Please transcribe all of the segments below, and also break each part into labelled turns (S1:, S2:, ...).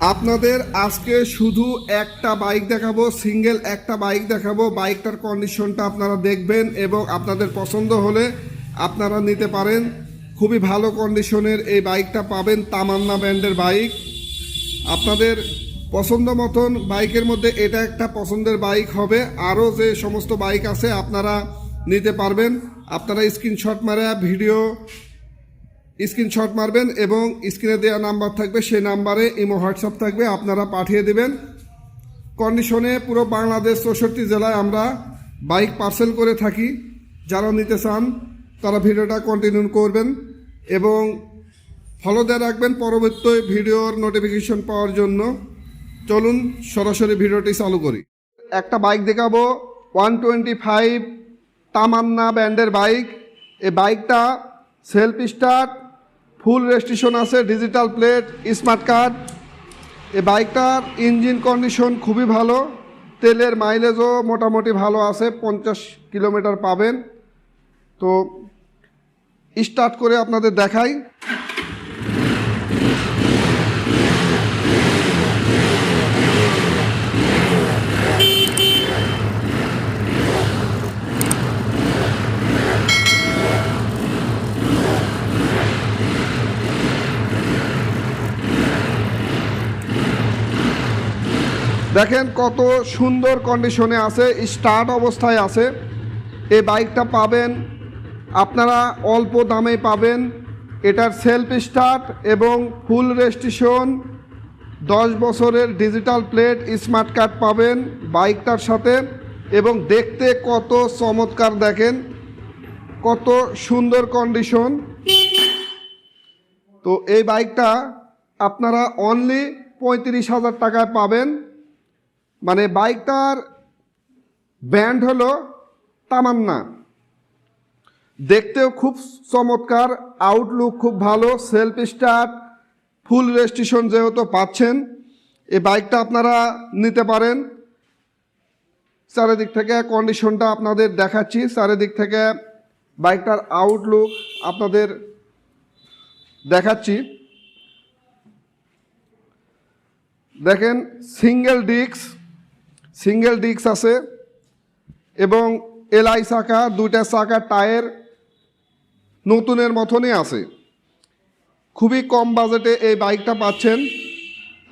S1: আপনাদের আজকে শুধু একটা বাইক দেখাবো, সিঙ্গেল একটা বাইক দেখাবো। বাইকটার কন্ডিশনটা আপনারা দেখবেন এবং আপনাদের পছন্দ হলে আপনারা নিতে পারেন। খুবই ভালো কন্ডিশনের এই বাইকটা পাবেন তামান্না ব্র্যান্ডের বাইক। আপনাদের পছন্দ মতন বাইকের মধ্যে এটা একটা পছন্দের বাইক হবে। আরও যে সমস্ত বাইক আছে, আপনারা নিতে পারবেন। আপনারা স্ক্রিনশট মারা ভিডিও স্ক্রিনশট মারবেন এবং স্ক্রিনে দেওয়া নাম্বার থাকবে সেই নাম্বারে ইমো, হোয়াটসঅ্যাপ থাকবে, আপনারা পাঠিয়ে দেবেন। কন্ডিশনে পুরো বাংলাদেশ চৌষট্টি জেলায় আমরা বাইক পার্সেল করে থাকি। যারা নিতে চান, তারা ভিডিওটা কন্টিনিউ করবেন এবং ফলো দিয়ে রাখবেন পরবর্তী ভিডিওর নোটিফিকেশন পাওয়ার জন্য। চলুন সরাসরি ভিডিওটি চালু করি। একটা বাইক দেখাবো ওয়ান টোয়েন্টি ফাইভ তামান্না ব্র্যান্ডের বাইক। এই বাইকটা সেলফ স্টার্ট ফুল রেজিস্ট্রেশন আছে, ডিজিটাল প্লেট, স্মার্ট কার্ড। এই বাইকটার ইঞ্জিন কন্ডিশন খুবই ভালো, তেলের মাইলেজও মোটামুটি ভালো আছে, পঞ্চাশ কিলোমিটার পাবেন। তো স্টার্ট করে আপনাদের দেখাই। দেখেন কত সুন্দর কন্ডিশনে আছে স্টার্ট অবস্থায় আছে। এই বাইকটা পাবেন, আপনারা অল্প দামে পাবেন। এটার সেলফ স্টার্ট এবং ফুল রেজিস্ট্রেশন দশ বছরের ডিজিটাল প্লেট স্মার্ট কার্ড পাবেন বাইকটার সাথে। এবং দেখতে কত চমৎকার দেখেন, কত সুন্দর কন্ডিশন তো এই বাইকটা আপনারা অনলি পঁয়ত্রিশ হাজার টাকায় পাবেন। মানে বাইকটার ব্যান্ড হলো তামান্না। দেখতেও খুব চমৎকার আউটলুক খুব ভালো সেলফ স্টার্ট ফুল রেজিস্ট্রেশন যেহেতু পাচ্ছেন এই বাইকটা আপনারা নিতে পারেন। চারিদিক থেকে কন্ডিশনটা আপনাদের দেখাচ্ছি, চারিদিক থেকে বাইকটার আউটলুক আপনাদের দেখাচ্ছি। দেখেন সিঙ্গেল ডিস্ক সিঙ্গেল ডিস্ক আছে এবং এলআই চাকা, দুইটা চাকা টায়ার নতুনের মতনই আছে। খুবই কম বাজেটে এই বাইকটা পাচ্ছেন।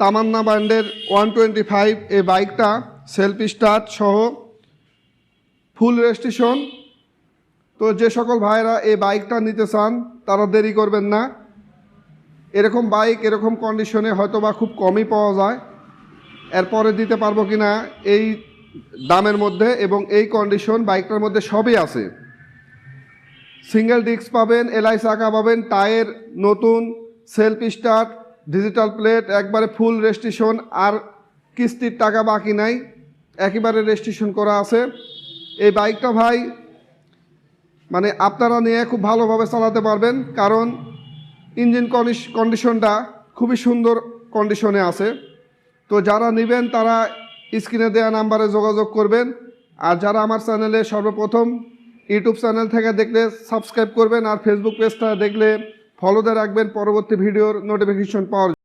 S1: তামান্না ব্র্যান্ডের ওয়ান টোয়েন্টি ফাইভ এই বাইকটা, সেলফ স্টার্ট সহ ফুল রেজিস্ট্রেশন। তো যে সকল ভাইরা এই বাইকটা নিতে চান, তারা দেরি করবেন না। এরকম বাইক, এরকম কন্ডিশনে হয়তো বা খুব কমই পাওয়া যায়। এরপরে দিতে পারব কি না এই দামের মধ্যে এবং এই কন্ডিশন বাইকটার মধ্যে সবই আছে। সিঙ্গেল ডিস্ক পাবেন, এলআই চাকা পাবেন, টায়ার নতুন সেলফ স্টার্ট ডিজিটাল প্লেট একবারে ফুল রেজিস্ট্রেশন আর কিস্তির টাকা বাকি নাই, একেবারে রেজিস্ট্রেশন করা আছে। এই বাইকটা ভাই মানে আপনারা নিয়ে খুব ভালোভাবে চালাতে পারবেন, কারণ ইঞ্জিন কন্ডিশনটা খুবই সুন্দর কন্ডিশনে আছে। যারা নেবেন তারা স্ক্রিনে দেওয়া নাম্বারে যোগাযোগ করবেন। আর যারা আমার চ্যানেলে সর্বপ্রথম ইউটিউব চ্যানেল থেকে দেখলে সাবস্ক্রাইব করবেন আর ফেসবুক পেজটা দেখলে ফলোতে রাখবেন। পরবর্তী ভিডিওর নোটিফিকেশন পাওয়ার